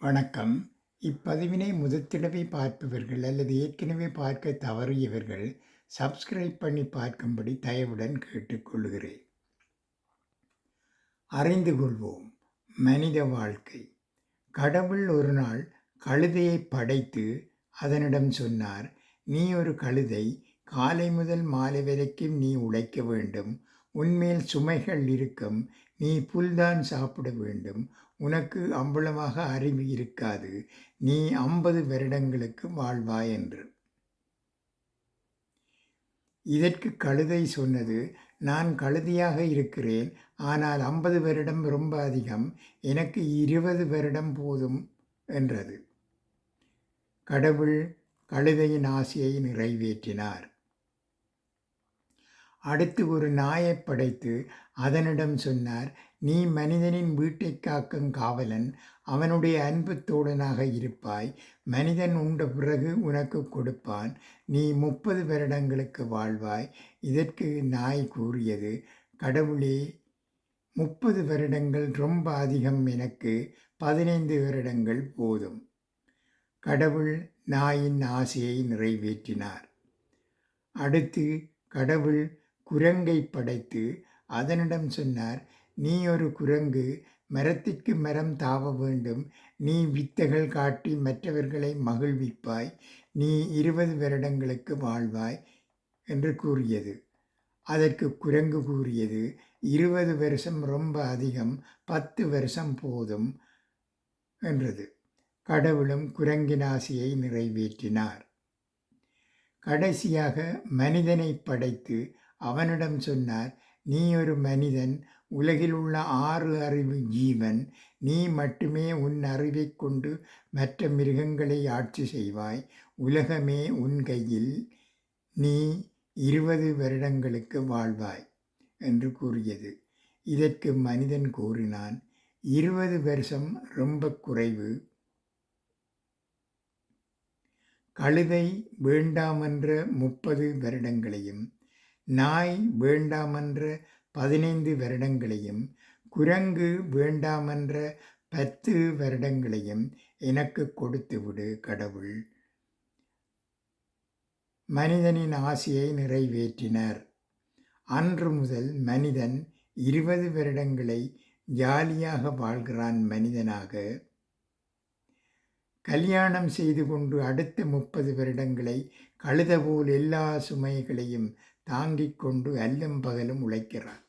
வணக்கம். இப்பதிவினை முதத்திடவே பார்ப்பவர்கள் அல்லது ஏற்கனவே பார்க்க தவறியவர்கள் சப்ஸ்கிரைப் பண்ணி பார்க்கும்படி தயவுடன் கேட்டுக்கொள்கிறேன். அறிந்து கொள்வோம். மனித வாழ்க்கை. கடவுள் ஒரு நாள் கழுதையை படைத்து அதனிடம் சொன்னார் நீ ஒரு கழுதை காலை முதல் மாலை வரைக்கும் நீ உழைக்க வேண்டும். உன்மேல் சுமைகள் இருக்கும். நீ புல்தான் சாப்பிட வேண்டும். உனக்கு அவ்வளவாக அறிவு இருக்காது. நீ ஐம்பது வருடங்களுக்கு வாழ்வாய் என்று. இதற்கு கழுதை சொன்னது நான் கழுதையாக இருக்கிறேன். ஆனால் ஐம்பது வருடம் ரொம்ப அதிகம். எனக்கு இருபது வருடம் போதும் என்றது. கடவுள் கழுதையின் ஆசையை நிறைவேற்றினார். அடுத்து ஒரு நாயை படைத்து அதனிடம் சொன்னார் நீ மனிதனின் வீட்டை காக்கும் காவலன் அவனுடைய அன்பு தோழனாக இருப்பாய். மனிதன் உண்ட பிறகு உனக்கு கொடுப்பான். நீ முப்பது வருடங்களுக்கு வாழ்வாய். இதற்கு நாய் கூறியது கடவுளே முப்பது வருடங்கள் ரொம்ப அதிகம் எனக்கு. பதினைந்து வருடங்கள் போதும் கடவுள் நாயின் ஆசையை நிறைவேற்றினார். அடுத்து கடவுள் குரங்கை படைத்து அதனிடம் சொன்னார் நீ ஒரு குரங்கு மரத்திற்கு மரம் தாவ வேண்டும். நீ வித்தைகள் காட்டி மற்றவர்களை மகிழ்விப்பாய். நீ இருபது வருடங்களுக்கு வாழ்வாய் என்று கூறியது. அதற்கு குரங்கு கூறியது இருபது வருஷம் ரொம்ப அதிகம் பத்து வருஷம் போதும் என்றது. கடவுளும் குரங்கின் ஆசையை நிறைவேற்றினார். கடைசியாக மனிதனை படைத்து அவனிடம் சொன்னார் நீ ஒரு மனிதன் உலகில் உள்ள ஆறு அறிவு ஜீவன் நீ மட்டுமே உன் அறிவை கொண்டு மற்ற மிருகங்களை ஆட்சி செய்வாய். உலகமே உன் கையில் நீ இருபது வருடங்களுக்கு வாழ்வாய் என்று கூறியது. இதற்கு மனிதன் கூறினான் இருபது வருஷம் ரொம்ப குறைவு. கழுதை வேண்டாமென்ற முப்பது வருடங்களையும் நாய் வேண்டாமென்ற பதினைந்து வருடங்களையும் குரங்கு வேண்டாமென்ற பத்து வருடங்களையும் எனக்கு கொடுத்து விடு கடவுள். மனிதனின் ஆசையை நிறைவேற்றினர். அன்று முதல் மனிதன் இருபது வருடங்களை ஜாலியாக வாழ்கிறான் மனிதனாக. கல்யாணம் செய்து கொண்டு அடுத்த முப்பது வருடங்களை கழுத போல் எல்லா சுமைகளையும் தாங்கிக் கொண்டு அல்லும் பகலும் உழைக்கிறான்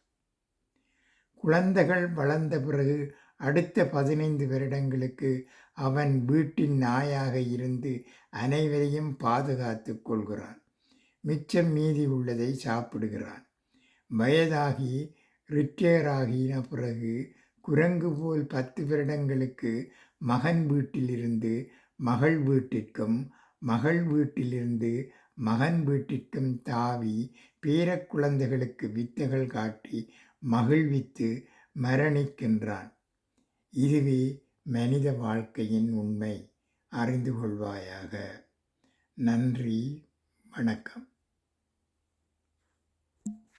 குழந்தைகள் வளர்ந்த பிறகு அடுத்த பதினைந்து வருடங்களுக்கு அவன் வீட்டின் நாயாக இருந்து அனைவரையும் பாதுகாத்து கொள்கிறான். மிச்சம் மீதி உள்ளதை சாப்பிடுகிறான். வயதாகி ரிட்டையர் ஆகின பிறகு குரங்கு போல் பத்து வருடங்களுக்கு மகன் வீட்டிலிருந்து மகள் வீட்டிற்கும் மகள் வீட்டிலிருந்து மகன் வீட்டிற்கும் தாவி பேரக்குழந்தைகளுக்கு வித்தைகள் காட்டி மகிழ்வித்து மரணிக்கின்றான். இதுவே மனித வாழ்க்கையின் உண்மை. அறிந்து கொள்வாயாக. நன்றி. வணக்கம்.